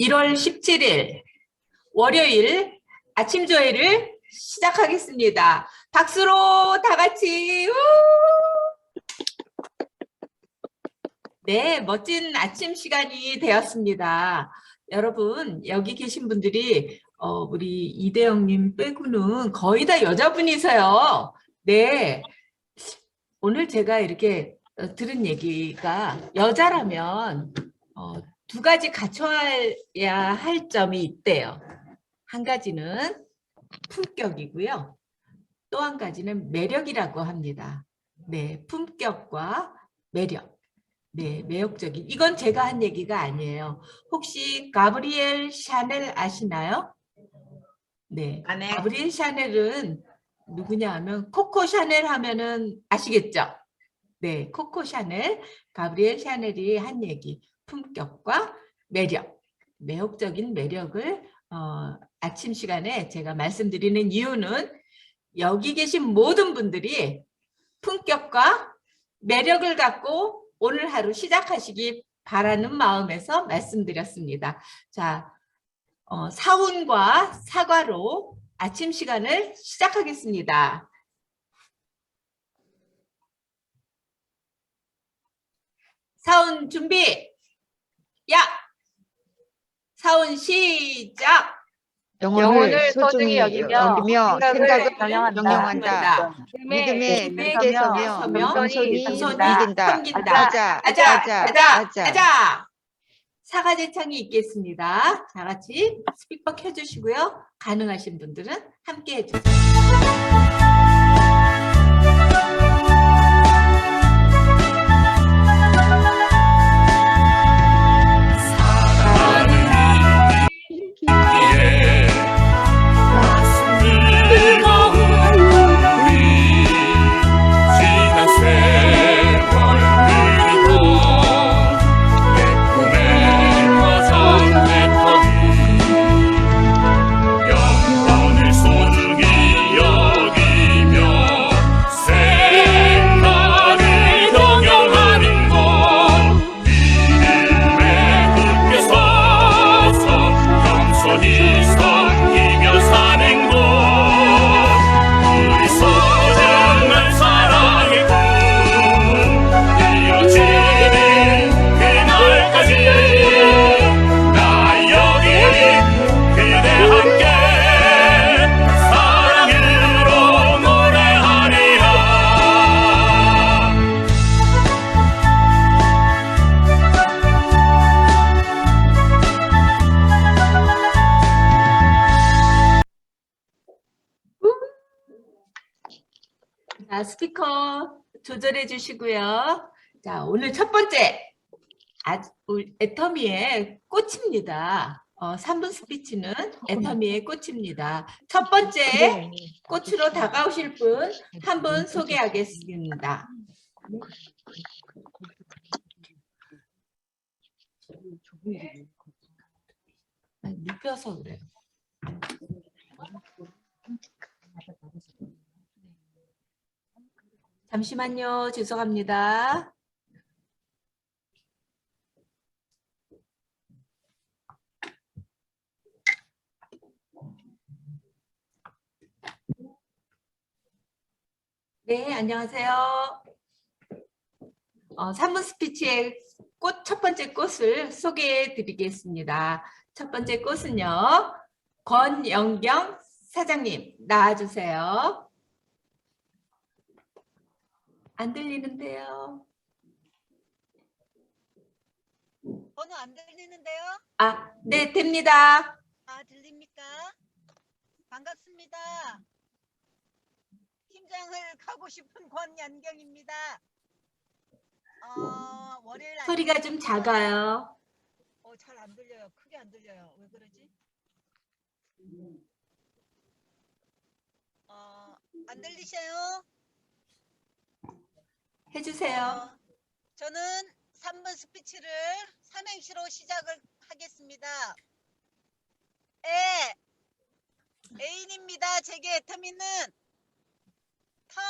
1월 17일 월요일 아침 조회를 시작하겠습니다. 박수로 다 같이 우! 네, 멋진 아침 시간이 되었습니다. 여러분, 여기 계신 분들이 어, 우리 이대영님 빼고는 거의 다 여자분이세요. 네. 오늘 제가 이렇게 어, 들은 얘기가 여자라면 어, 두 가지 갖춰야 할 점이 있대요. 한 가지는 품격이고요. 또 한 가지는 매력이라고 합니다. 네, 품격과 매력. 네, 매력적인. 이건 제가 한 얘기가 아니에요. 혹시 가브리엘 샤넬 아시나요? 네, 안 해. 가브리엘 샤넬은 누구냐 하면 코코 샤넬 하면은 아시겠죠? 네, 코코 샤넬, 가브리엘 샤넬이 한 얘기. 품격과 매력, 매혹적인 매력을 어, 아침 시간에 제가 말씀드리는 이유는 여기 계신 모든 분들이 품격과 매력을 갖고 오늘 하루 시작하시기 바라는 마음에서 말씀드렸습니다. 자, 어, 사운과 사과로 아침 시간을 시작하겠습니다. 사운 준비. 야. 사운 시작. 영혼을 소중히 여기며 생각을 명령한다. 믿음에 믿게 서며 겸손히 이긴다. 아자, 아자, 아자, 아자, 아자. 아자. 사과 제창이 있겠습니다. 다 같이 스피커 켜주시고요. 가능하신 분들은 함께 해주세요. 조절해 주시고요. 자, 오늘 첫 번째 아, 애터미의 꽃입니다. 어, 3분 스피치는 애터미의 꽃입니다. 첫 번째 꽃으로 다가오실 분 한 분 소개하겠습니다. 아니, 눕혀서 그래요. 잠시만요. 죄송합니다. 네, 안녕하세요. 어, 3분 스피치의 꽃, 첫 번째 꽃을 소개해 드리겠습니다. 첫 번째 꽃은요, 권영경 사장님, 나와주세요. 안 들리는데요. 번호 안 들리는데요? 아, 네, 됩니다. 아, 들립니까? 반갑습니다. 팀장을 가고 싶은 권연경입니다. 어, 월요일 소리가 좀 작아요. 어, 잘 안 들려요. 크게 안 들려요. 왜 그러지? 어, 안 들리셔요? 해주세요. 어, 저는 3번 스피치를 삼행시로 시작을 하겠습니다. 에 애인입니다. 제게 애터미는 터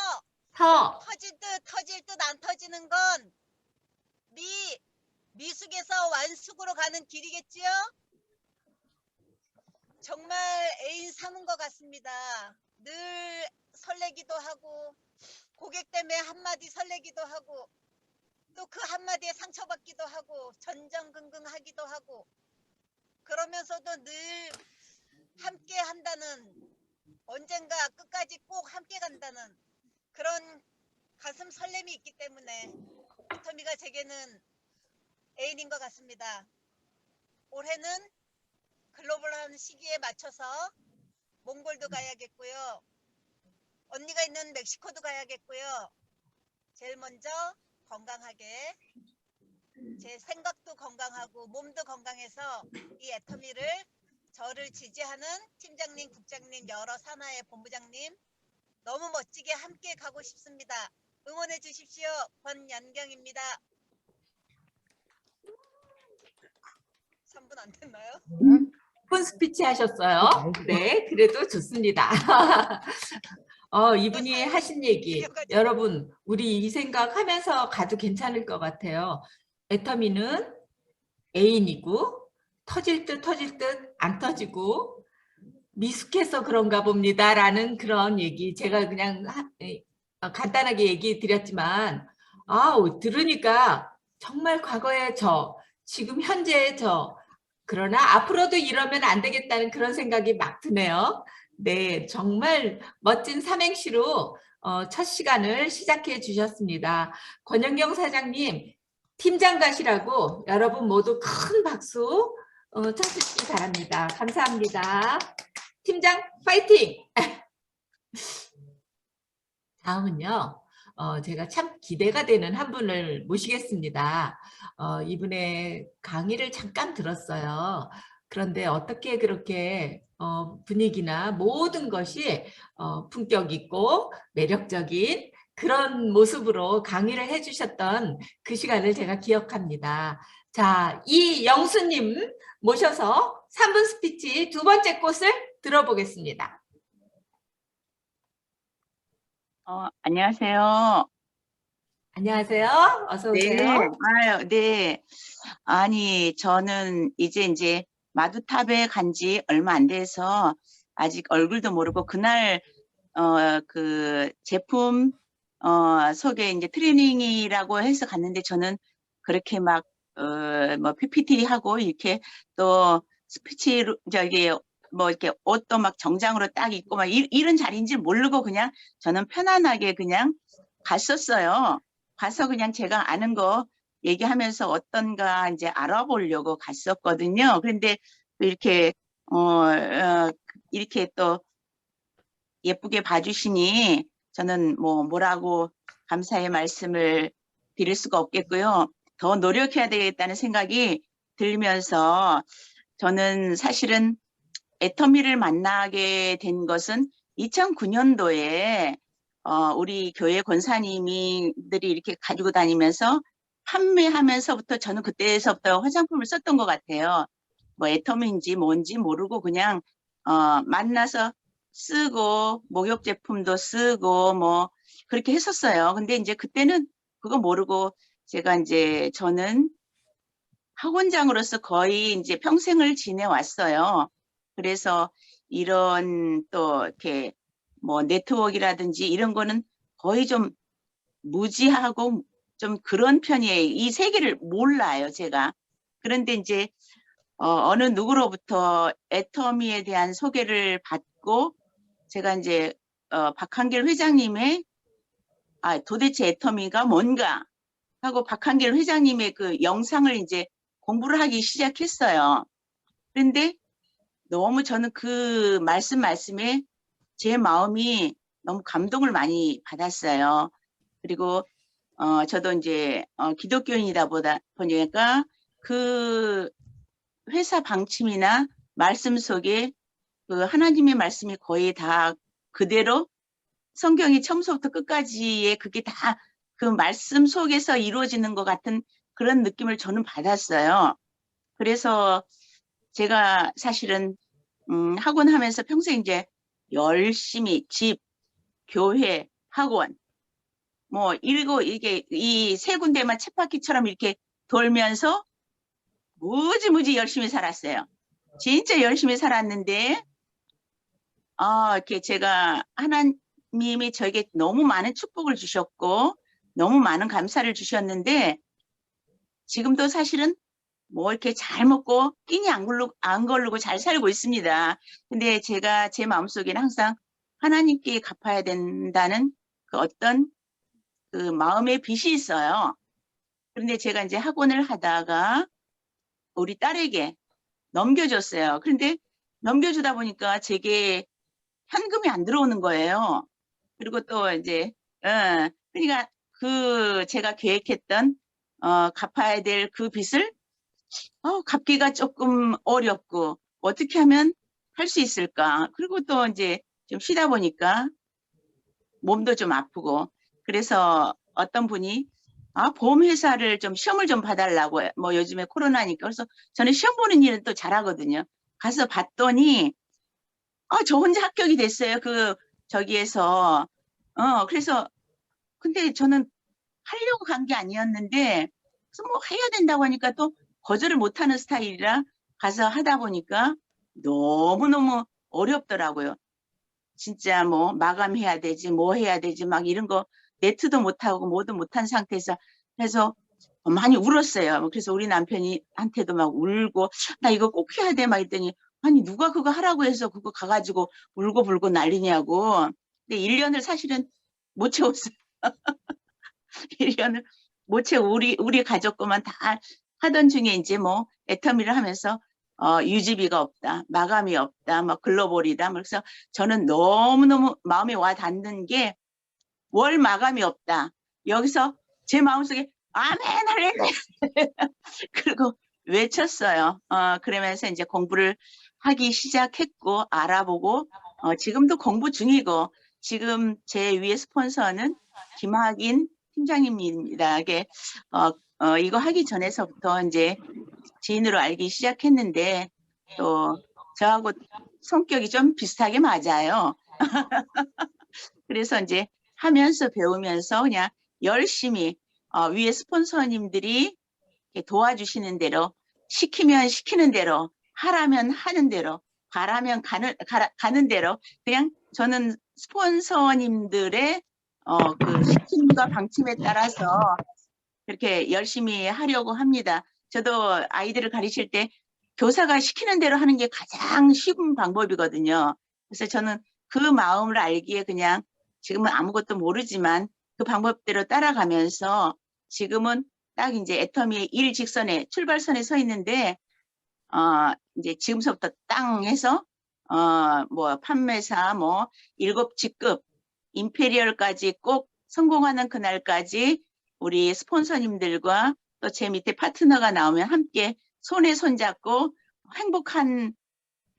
터, 터질 듯 터질 듯 안 터지는 건 미 미숙에서 완숙으로 가는 길이겠지요? 정말 애인 삼은 것 같습니다. 늘 설레기도 하고 고객 때문에 한마디 설레기도 하고 또 그 한마디에 상처받기도 하고 전전긍긍하기도 하고 그러면서도 늘 함께 한다는 언젠가 끝까지 꼭 함께 간다는 그런 가슴 설렘이 있기 때문에 애터미가 제게는 애인인 것 같습니다. 올해는 글로벌한 시기에 맞춰서 몽골도 가야겠고요. 언니가 있는 멕시코도 가야겠고요. 제일 먼저 건강하게 제 생각도 건강하고 몸도 건강해서 이 애터미를 저를 지지하는 팀장님, 국장님, 여러 산하의 본부장님 너무 멋지게 함께 가고 싶습니다. 응원해 주십시오. 권연경입니다. 3분 안 됐나요? 폰 스피치 하셨어요. 네, 그래도 좋습니다. 어, 이분이 하신 얘기, 여러분, 우리 이 생각 하면서 가도 괜찮을 것 같아요. 애터미는 애인이고, 터질 듯 터질 듯 안 터지고, 미숙해서 그런가 봅니다. 라는 그런 얘기, 제가 그냥 어, 간단하게 얘기 드렸지만, 아우, 들으니까 정말 과거의 저, 지금 현재의 저, 그러나 앞으로도 이러면 안 되겠다는 그런 생각이 막 드네요. 네, 정말 멋진 삼행시로 어, 첫 시간을 시작해 주셨습니다. 권영경 사장님, 팀장 가시라고 여러분 모두 큰 박수 어, 쳐주시기 바랍니다. 감사합니다. 팀장 파이팅! 다음은요. 어, 제가 참 기대가 되는 한 분을 모시겠습니다. 어, 이분의 강의를 잠깐 들었어요. 그런데 어떻게 그렇게 어, 분위기나 모든 것이 어, 품격 있고 매력적인 그런 모습으로 강의를 해주셨던 그 시간을 제가 기억합니다. 자, 이 영수님 모셔서 3분 스피치 두 번째 꽃을 들어보겠습니다. 어, 안녕하세요. 안녕하세요. 어서 네, 오세요. 아유, 네. 아니, 저는 이제 이제 마두탑에 간 지 얼마 안 돼서 아직 얼굴도 모르고 그날 어, 그 제품 어, 소개 이제 트레이닝이라고 해서 갔는데 저는 그렇게 막 어, 뭐 PPT 하고 이렇게 또 스피치 저기 뭐 이렇게 옷도 막 정장으로 딱 입고 막 이, 이런 자리인지 모르고 그냥 저는 편안하게 그냥 갔었어요. 가서 그냥 제가 아는 거 얘기하면서 어떤가 이제 알아보려고 갔었거든요. 그런데 또 이렇게 어, 어 이렇게 또 예쁘게 봐주시니 저는 뭐 뭐라고 감사의 말씀을 드릴 수가 없겠고요. 더 노력해야 되겠다는 생각이 들면서 저는 사실은 애터미를 만나게 된 것은 2009년도에 어, 우리 교회 권사님들이 이렇게 가지고 다니면서 판매하면서부터 저는 그때서부터 화장품을 썼던 것 같아요. 뭐 애터미인지 뭔지 모르고 그냥 어, 만나서 쓰고 목욕 제품도 쓰고 뭐 그렇게 했었어요. 근데 이제 그때는 그거 모르고 제가 이제 저는 학원장으로서 거의 이제 평생을 지내왔어요. 그래서 이런 또 이렇게 뭐 네트워크라든지 이런 거는 거의 좀 무지하고 좀 그런 편이에요. 이 세계를 몰라요, 제가. 그런데 이제 어, 느 누구로부터 애터미에 대한 소개를 받고 제가 이제 어, 박한길 회장님의 아, 도대체 애터미가 뭔가 하고 박한길 회장님의 그 영상을 이제 공부를 하기 시작했어요. 그런데 너무 저는 그 말씀 말씀에 제 마음이 너무 감동을 많이 받았어요. 그리고 어 저도 이제 어 기독교인이다 보다 보니까 그 회사 방침이나 말씀 속에 그 하나님의 말씀이 거의 다 그대로 성경이 처음부터 끝까지의 그게 다 그 말씀 속에서 이루어지는 것 같은 그런 느낌을 저는 받았어요. 그래서 제가 사실은 음, 학원 하면서 평생 이제 열심히 집, 교회, 학원 뭐 일고 이게 이 세 군데만 쳇바퀴처럼 이렇게 돌면서 무지무지 열심히 살았어요. 진짜 열심히 살았는데, 아, 이렇게 제가 하나님이 저에게 너무 많은 축복을 주셨고, 너무 많은 감사를 주셨는데, 지금도 사실은 뭐 이렇게 잘 먹고 끼니 안 걸르고, 안 걸르고 잘 살고 있습니다. 근데 제가 제 마음속에는 항상 하나님께 갚아야 된다는 그 어떤 그 마음의 빚이 있어요. 그런데 제가 이제 학원을 하다가 우리 딸에게 넘겨줬어요. 그런데 넘겨주다 보니까 제게 현금이 안 들어오는 거예요. 그리고 또 이제, 어, 그러니까 그 제가 계획했던 어, 갚아야 될 그 빚을 어, 갚기가 조금 어렵고 어떻게 하면 할 수 있을까? 그리고 또 이제 좀 쉬다 보니까 몸도 좀 아프고 그래서 어떤 분이 아, 보험회사를 좀 시험을 좀 봐달라고 해. 뭐 요즘에 코로나니까 그래서 저는 시험 보는 일은 또 잘하거든요. 가서 봤더니 아, 저 혼자 합격이 됐어요. 그 저기에서 어 그래서 근데 저는 하려고 간 게 아니었는데 그래서 뭐 해야 된다고 하니까 또 거절을 못하는 스타일이라 가서 하다 보니까 너무너무 어렵더라고요. 진짜 뭐 마감해야 되지 뭐 해야 되지 막 이런 거 네트도 못하고 뭐도 못한 상태에서 해서 많이 울었어요. 그래서 우리 남편이 한테도 막 울고 나 이거 꼭 해야 돼 막 했더니 아니 누가 그거 하라고 해서 그거 가가지고 울고 불고 난리냐고. 근데 1년을 사실은 못 채웠어요. 1년을 못 채워 우리 우리 가족 거만 다 하던 중에 이제 뭐 애터미를 하면서 어, 유지비가 없다, 마감이 없다, 뭐 글로벌이다. 그래서 저는 너무너무 마음에 와 닿는 게 월 마감이 없다. 여기서 제 마음속에 아멘 할렐루야 그리고 외쳤어요. 어, 그러면서 이제 공부를 하기 시작했고 알아보고 어, 지금도 공부 중이고 지금 제 위에 스폰서는 김학인 팀장님입니다. 이게 어, 어, 이거 하기 전에서부터 이제 지인으로 알기 시작했는데 또 저하고 성격이 좀 비슷하게 맞아요. 그래서 이제 하면서 배우면서 그냥 열심히 어, 위에 스폰서님들이 도와주시는 대로 시키면 시키는 대로 하라면 하는 대로 가라면 가는 가라, 가는 대로 그냥 저는 스폰서님들의 어, 그 시킴과 방침에 따라서 그렇게 열심히 하려고 합니다. 저도 아이들을 가르칠 때 교사가 시키는 대로 하는 게 가장 쉬운 방법이거든요. 그래서 저는 그 마음을 알기에 그냥 지금은 아무것도 모르지만 그 방법대로 따라가면서 지금은 딱 이제 애터미의 일 직선에 출발선에 서 있는데 어 이제 지금서부터 땅 해서 어 뭐 판매사 뭐 일곱 직급 임페리얼까지 꼭 성공하는 그날까지 우리 스폰서님들과 또 제 밑에 파트너가 나오면 함께 손에 손잡고 행복한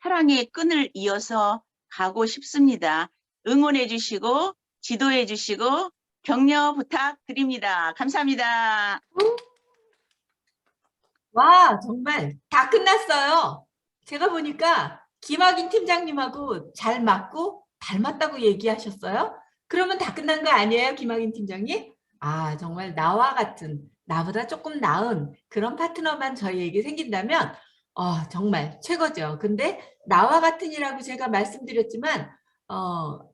사랑의 끈을 이어서 가고 싶습니다. 응원해 주시고 지도해 주시고 격려 부탁드립니다. 감사합니다. 와, 정말 다 끝났어요. 제가 보니까 김학인 팀장님하고 잘 맞고 닮았다고 얘기하셨어요. 그러면 다 끝난 거 아니에요, 김학인 팀장님? 아, 정말 나와 같은, 나보다 조금 나은 그런 파트너만 저희에게 생긴다면 어, 정말 최고죠. 근데 나와 같은이라고 제가 말씀드렸지만 어,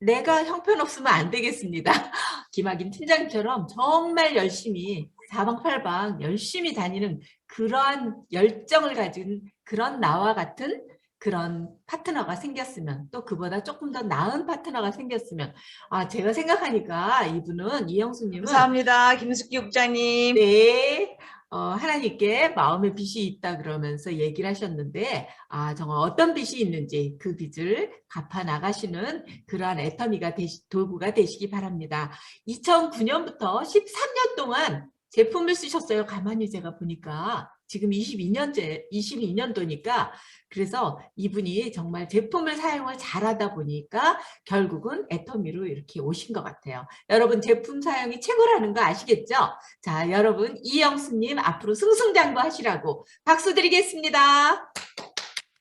내가 형편없으면 안 되겠습니다. 김학인 팀장처럼 정말 열심히 사방팔방 열심히 다니는 그러한 열정을 가진 그런 나와 같은 그런 파트너가 생겼으면 또 그보다 조금 더 나은 파트너가 생겼으면 아 제가 생각하니까 이분은 이영수님은 감사합니다. 김숙기 국장님. 네 어, 하나님께 마음의 빚이 있다 그러면서 얘기를 하셨는데 아 정말 어떤 빚이 있는지 그 빚을 갚아 나가시는 그러한 애터미가 되시, 도구가 되시기 바랍니다. 2009년부터 13년 동안 제품을 쓰셨어요. 가만히 제가 보니까 지금 22년째 22년도니까 그래서 이분이 정말 제품을 사용을 잘하다 보니까 결국은 애터미로 이렇게 오신 것 같아요. 여러분 제품 사용이 최고라는 거 아시겠죠? 자 여러분 이영수님 앞으로 승승장구 하시라고 박수 드리겠습니다.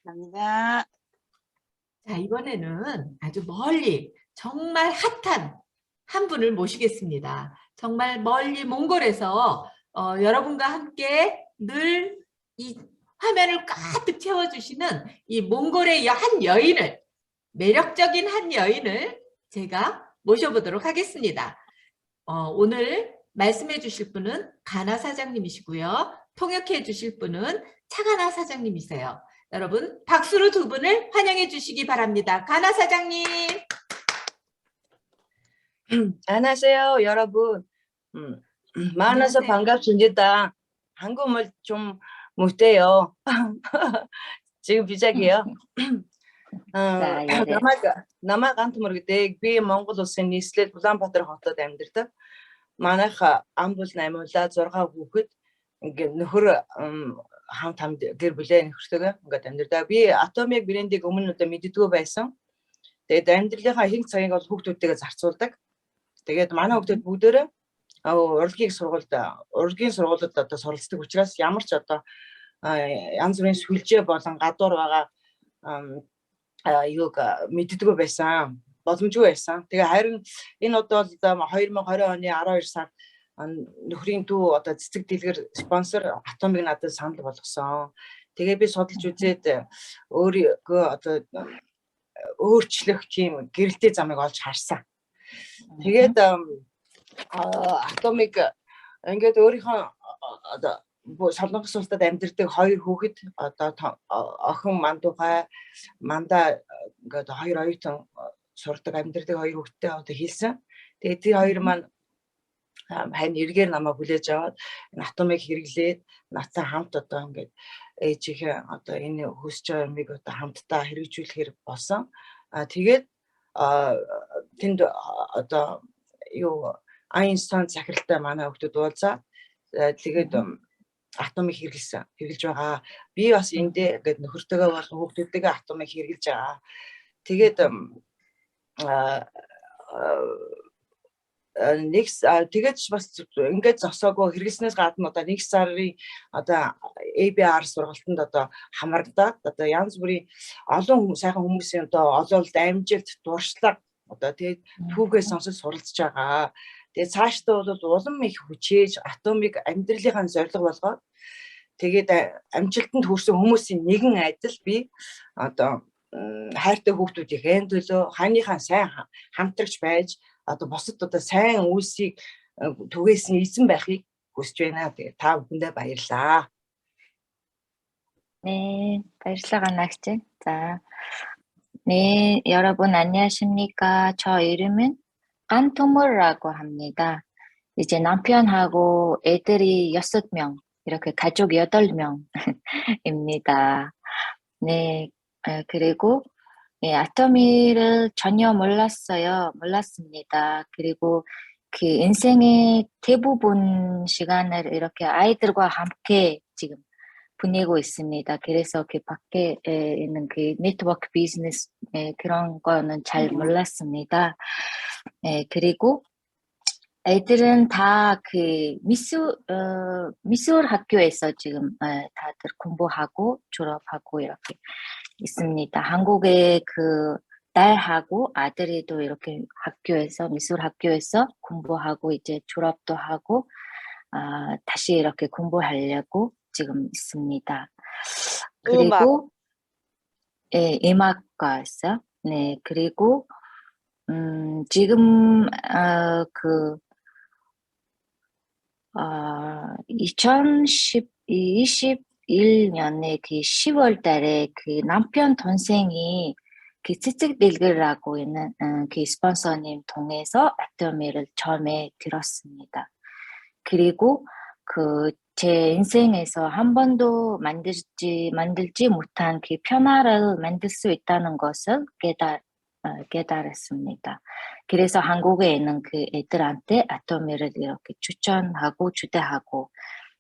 감사합니다. 자 이번에는 아주 멀리 정말 핫한 한 분을 모시겠습니다. 정말 멀리 몽골에서 어, 여러분과 함께 늘 이 화면을 가득 채워주시는 이 몽골의 여- 한 여인을 매력적인 한 여인을 제가 모셔보도록 하겠습니다. 어, 오늘 말씀해 주실 분은 가나 사장님이시고요. 통역해 주실 분은 차가나 사장님이세요. 여러분 박수로 두 분을 환영해 주시기 바랍니다. 가나 사장님. 안녕하세요, 여러분. 음, 만나서 안녕하세요. 반갑습니다. 한국말 좀 못해요. 지금 비자기요. За, яриа. намайг намайг гант мөргөдөг би Монгол улсын нийслэл Улаанбаатар хотод амьдардаг. Манайх ам бол 8 улаа 6 хүүхэд ингээд нөхөр ам, хамт хамт гэр бүлээ нөхөртөөгөө ингээд амьдардаг. Би атомик брендийг өмнө удаа мэддэггүй байсан. Тэгээд амьдралынхаа ихэнх цагийг бол хүүхдүүдтэйгээ зарцуулдаг. Тэгээд манай хүүхдүүд бүгдээрээ аа, урлагийн сургуульд урлагийн сургуулиуд одоо суралцдаг учраас ямар ч одоо янз бүрийн сүлжээ болон гадуур байгаа юуг мэддэггүй байсан. Боломжгүй байсан. Тэгээ харин энэ одоо л одоо 2020 оны 12 сард нөхрийн дүү одоо цэцэг дэлгэр спонсор атомыг надад санал болгосон. Тэгээ би судалж үзээд өөрийгөө одоо өөрчлөх тийм гэрэлтэй замыг олж харсан. Тэгээд атомик ингээд өөрийнхөө одоо солонгос улсад амьдардаг хоёр хүүхэд одоо охин мандухай манда ингээд хоёр оюутан сурдаг амьдардаг хоёр хүүхэдтэй одоо хэлсэн. Тэгээд тэр хоёр маань хань эргээр намайг хүлээж аваад энэ атомыг хэрэглээд нацаа хамт одоо ингээд ээжийнхээ одоо энэ хүсэж байгаа юмыг одоо хамтдаа хэрэгжүүлэхээр болсон. А тэгээд тэнд одоо юу Айнстайн захиралтай манай хүмүүс уулзаад э, тэгээд атомыг хэрэглэсэн хэрэглэж байгаа. Би бас эндээ ингээд нөхөртөөгөө болон хүүхдүүдтэйгээ атомыг хэрэглэж байгаа. Тэгээд нэг тэгээд бас ингээд зогсоогүй хэрэглэснээс гадна одоо нэг сарын одоо ABR сургалтанд одоо хамрагдаад одоо янз бүрийн олон сайхан хүмүүсийн одоо ололт амжилт дуршлаг одоо тэгээд түүхээ сонсож суралцж байгаа. Тэгээд цаашдаа бол улам их хүчээж атомыг амьдралынхаа зорилго болгоод тэгээд а- амжилтанд хүрсэн хүмүүсийн нэгэн адил би одоо м, хайртай хүүхдүүдийн төлөө хааныхаа сайн ха- хамтрагч байж одоо бусад одоо сайн үйлсийг э, түгээсэн эзэн байхыг хүсэж байна. Тэгээд та бүхэндээ баярлалаа. 네, баярлалаа ганагч. За. 네, 여러분 안녕하십니까? 저 이름은 깐투물라고 합니다. 이제 남편하고 애들이 여섯 명, 이렇게 가족 여덟 명입니다. 네, 에, 그리고 예, 아토미를 전혀 몰랐어요. 몰랐습니다. 그리고 그 인생의 대부분 시간을 이렇게 아이들과 함께 지금 보내고 있습니다. 그래서 그 밖에 에, 있는 그 네트워크 비즈니스 에, 그런 거는 잘 몰랐습니다. 에, 그리고 애들은 다 그 미술 어, 미술 학교에서 지금 에, 다들 공부하고 졸업하고 이렇게 있습니다. 한국에 그 딸하고 아들이도 이렇게 학교에서 미술 학교에서 공부하고 이제 졸업도 하고 아, 다시 이렇게 공부하려고 지금 있습니다. 음악. 그리고 예, 음악과였어요. 네, 그리고 음, 지금 어, 그 어, 2010, 21년에 그 10월 달에 그 남편 동생이 그 찌찌 딜그라고 있는 음, 그 스폰서님 통해서 아토미를 처음에 들었습니다. 그리고 그 제 인생에서 한 번도 만들지 만들지 못한 그 변화를 만들 수 있다는 것을 깨달 어, 깨달았습니다. 그래서 한국에 있는 그 애들한테 아토미를 이렇게 추천하고 주대하고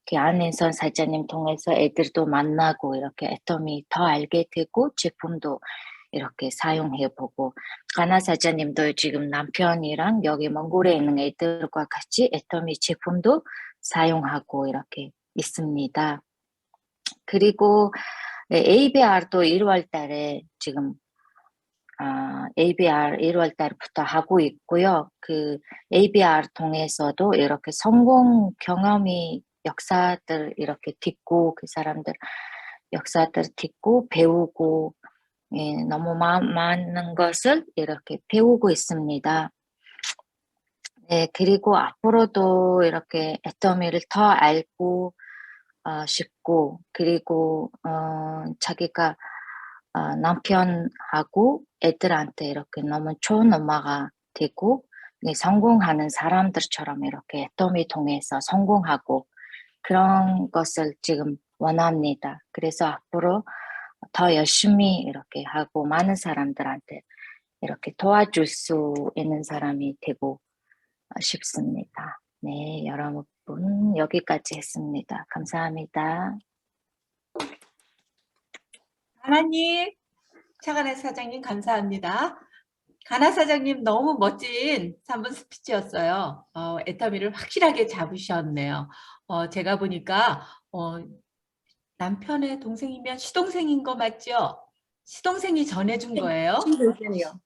그 안에선 사장님 통해서 애들도 만나고 이렇게 아토미 더 알게 되고 제품도 이렇게 사용해보고 가나 사장님도 지금 남편이랑 여기 몽골에 있는 애들과 같이 애터미 제품도 사용하고 이렇게 있습니다. 그리고 ABR도 1월 달에 지금 아, ABR 1월 달부터 하고 있고요. 그 ABR 통해서도 이렇게 성공 경험이 역사들 이렇게 듣고 그 사람들 역사들 듣고 배우고 예, 너무 마- 많은 것을 이렇게 배우고 있습니다. 네, 그리고 앞으로도 이렇게 애터미를 더 알고 어, 싶고 그리고 어, 자기가 어, 남편하고 애들한테 이렇게 너무 좋은 엄마가 되고 네, 성공하는 사람들처럼 이렇게 애터미 통해서 성공하고 그런 것을 지금 원합니다. 그래서 앞으로 더 열심히 이렇게 하고 많은 사람들한테 이렇게 도와줄 수 있는 사람이 되고 싶습니다. 네, 여러분 여기까지 했습니다. 감사합니다. 하나님, 차관의 사장님 감사합니다. 가나 사장님 너무 멋진 3분 스피치였어요. 어, 애터미를 확실하게 잡으셨네요. 어, 제가 보니까 어, 남편의 동생이면 시동생인 거 맞죠? 시동생이 전해준 거예요. 친구이요.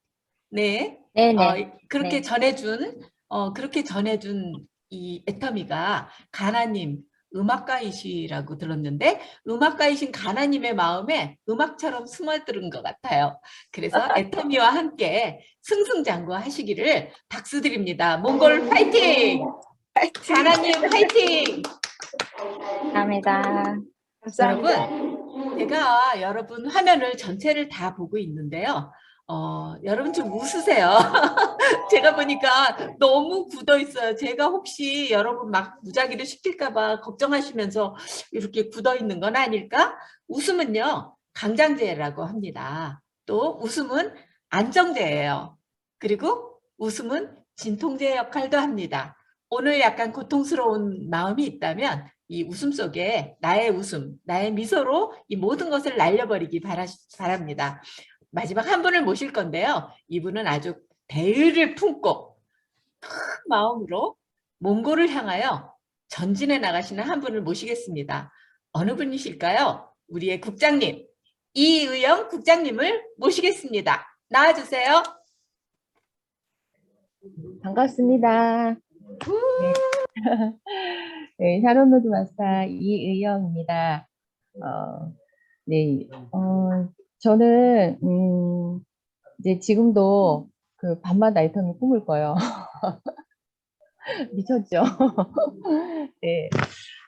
네. 네네. 어, 그렇게 네. 전해준 어, 그렇게 전해준 이 애터미가 가나님 음악가이시라고 들었는데 음악가이신 가나님의 마음에 음악처럼 스며드는 것 같아요. 그래서 애터미와 함께 승승장구하시기를 박수드립니다. 몽골 파이팅! 가나님 파이팅! 감사합니다. 여러분, 제가 여러분 화면을 전체를 다 보고 있는데요. 어, 여러분 좀 웃으세요. 제가 보니까 너무 굳어 있어요. 제가 혹시 여러분 막 무작위로 시킬까봐 걱정하시면서 이렇게 굳어 있는 건 아닐까? 웃음은요, 강장제라고 합니다. 또 웃음은 안정제예요. 그리고 웃음은 진통제 역할도 합니다. 오늘 약간 고통스러운 마음이 있다면 이 웃음 속에 나의 웃음, 나의 미소로 이 모든 것을 날려버리기 바라, 바랍니다. 마지막 한 분을 모실 건데요. 이분은 아주 대의를 품고 큰 마음으로 몽골을 향하여 전진해 나가시는 한 분을 모시겠습니다. 어느 분이실까요? 우리의 국장님, 이의영 국장님을 모시겠습니다. 나와주세요. 반갑습니다. 네, 샤론 로드 마스터 이의영입니다. 어, 네, 어, 저는 음, 이제 지금도 그 밤마다 아이템을 꿈을 꿔요. 미쳤죠? 네.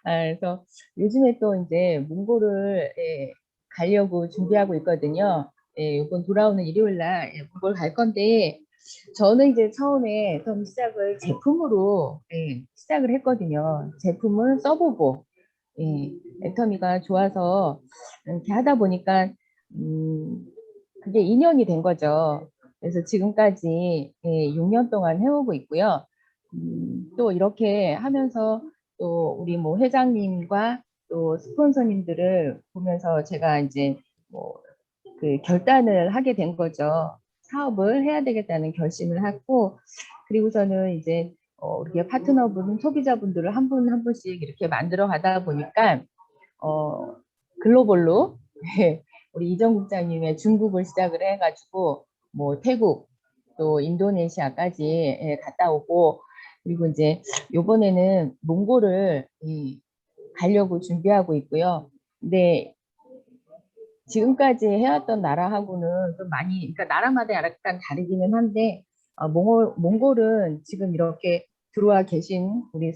아, 그래서 요즘에 또 이제 몽골을 예, 가려고 준비하고 있거든요. 예, 이번 돌아오는 일요일 날 예, 몽골 갈 건데 저는 이제 처음에 좀 시작을 제품으로 예, 시작을 했거든요. 제품을 써보고 예, 애터미가 좋아서 이렇게 하다 보니까 음, 그게 인연이 된 거죠. 그래서 지금까지 예, 6년 동안 해오고 있고요. 음, 또 이렇게 하면서 또 우리 뭐 회장님과 또 스폰서님들을 보면서 제가 이제 뭐 그 결단을 하게 된 거죠. 사업을 해야 되겠다는 결심을 하고 그리고서는 이제 어, 우리 파트너분, 소비자분들을 한분한 분씩 이렇게 만들어 가다 보니까 어, 글로벌로 우리 이정 국장님의 중국을 시작을 해가지고 뭐 태국 또 인도네시아까지 예, 갔다 오고 그리고 이제 요번에는 몽골을 이, 가려고 준비하고 있고요. 근데 지금까지 해왔던 나라하고는 좀 많이, 그러니까 나라마다 약간 다르기는 한데, 어, 몽골, 몽골은 지금 이렇게 들어와 계신 우리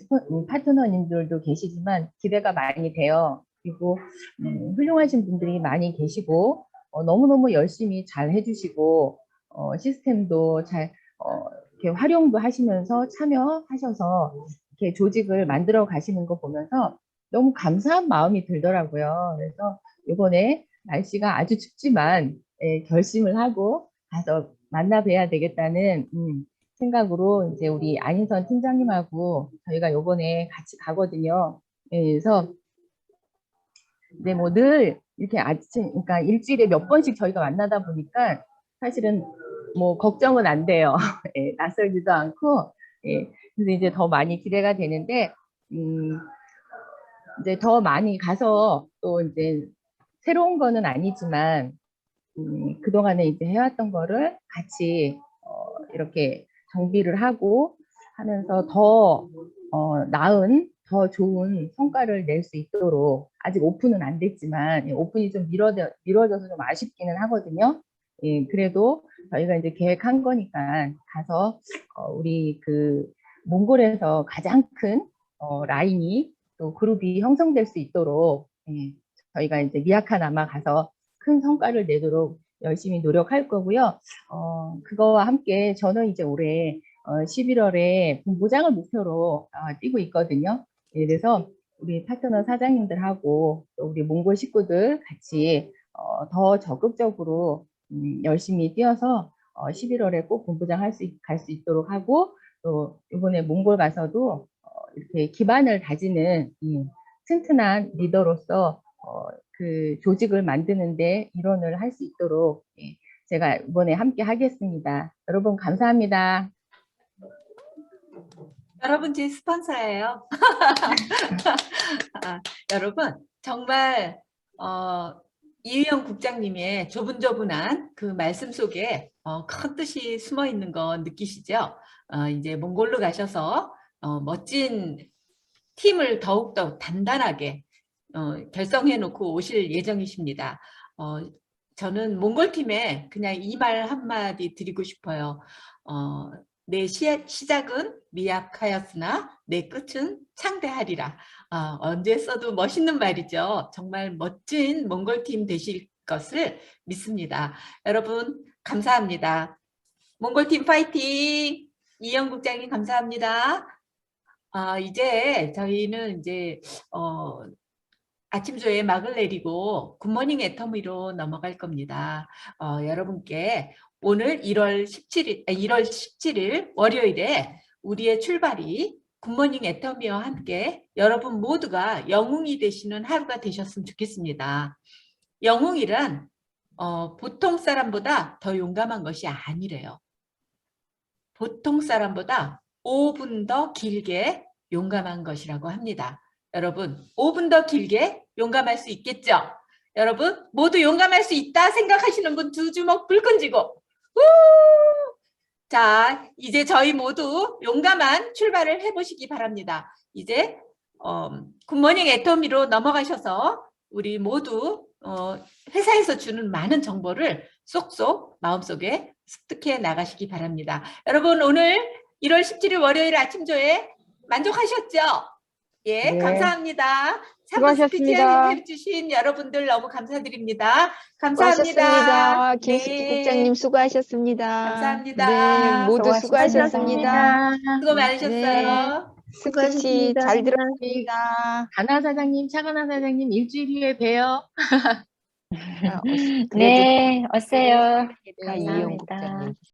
파트너님들도 계시지만 기대가 많이 돼요. 그리고 음, 훌륭하신 분들이 많이 계시고, 어, 너무너무 열심히 잘 해주시고, 어, 시스템도 잘, 어, 이렇게 활용도 하시면서 참여하셔서 이렇게 조직을 만들어 가시는 거 보면서 너무 감사한 마음이 들더라고요. 그래서 이번에 날씨가 아주 춥지만 예, 결심을 하고 가서 만나 뵈야 되겠다는 음, 생각으로 이제 우리 안인선 팀장님하고 저희가 요번에 같이 가거든요. 예, 그래서 네, 뭐늘 이렇게 아침, 그러니까 일주일에 몇 번씩 저희가 만나다 보니까 사실은 뭐 걱정은 안 돼요. 예, 낯설지도 않고, 예, 근데 이제 더 많이 기대가 되는데, 음, 이제 더 많이 가서 또 이제 새로운 거는 아니지만, 음, 그동안에 이제 해왔던 거를 같이 어, 이렇게 정비를 하고 하면서 더 어, 나은 더 좋은 성과를 낼 수 있도록 아직 오픈은 안 됐지만 예, 오픈이 좀 미뤄져, 미뤄져서 좀 아쉽기는 하거든요. 예, 그래도 저희가 이제 계획한 거니까 가서 어, 우리 그 몽골에서 가장 큰 어, 라인이 또 그룹이 형성될 수 있도록 예, 저희가 이제 미약하나마 가서 큰 성과를 내도록 열심히 노력할 거고요. 어, 그거와 함께 저는 이제 올해 어, 11월에 본부장을 목표로 어, 뛰고 있거든요. 예, 그래서 우리 파트너 사장님들하고 또 우리 몽골 식구들 같이 어, 더 적극적으로 음, 열심히 뛰어서 어, 11월에 꼭 본부장 할 수, 갈 수 있도록 하고 또 이번에 몽골 가서도 어, 이렇게 기반을 다지는 이 튼튼한 리더로서 어, 그 조직을 만드는데 일원을 할 수 있도록 예, 제가 이번에 함께 하겠습니다. 여러분 감사합니다. 여러분 제 스폰서예요. 아, 여러분 정말 어, 이유영 국장님의 조분조분한 그 말씀 속에 어, 큰 뜻이 숨어 있는 거 느끼시죠? 어, 이제 몽골로 가셔서 어, 멋진 팀을 더욱더 단단하게 어, 결성해 놓고 오실 예정이십니다. 어, 저는 몽골 팀에 그냥 이 말 한마디 드리고 싶어요. 어, 내 시, 시작은 미약하였으나 내 끝은 창대하리라. 아, 언제 써도 멋있는 말이죠. 정말 멋진 몽골팀 되실 것을 믿습니다. 여러분 감사합니다. 몽골팀 파이팅! 이영 국장님 감사합니다. 아, 이제 저희는 이제 어, 아침 조에 막을 내리고 굿모닝 애터미로 넘어갈 겁니다. 어, 여러분께 오늘 1월 17일, 1월 17일 월요일에 우리의 출발이 굿모닝 애터미와 함께 여러분 모두가 영웅이 되시는 하루가 되셨으면 좋겠습니다. 영웅이란 어, 보통 사람보다 더 용감한 것이 아니래요. 보통 사람보다 5분 더 길게 용감한 것이라고 합니다. 여러분 5분 더 길게 용감할 수 있겠죠? 여러분 모두 용감할 수 있다 생각하시는 분 두 주먹 불끈 쥐고 우! 자 이제 저희 모두 용감한 출발을 해보시기 바랍니다. 이제 어, 굿모닝 애터미로 넘어가셔서 우리 모두 어, 회사에서 주는 많은 정보를 쏙쏙 마음속에 습득해 나가시기 바랍니다. 여러분 오늘 1월 17일 월요일 아침조에 만족하셨죠? 예, 네. 감사합니다. 수고하셨습니다. 해주신 여러분들 너무 감사드립니다. 감사합니다. 김숙희 네. 국장님 수고하셨습니다. 감사합니다. 네, 모두 수고하셨습니다. 수고 많으셨어요. 스크 씨잘 들었습니다. 가나 사장님, 차가나 사장님 일주일 후에 봬요. 아, 어, 네, 오세요. 다 이용 감사합니다. 국장님.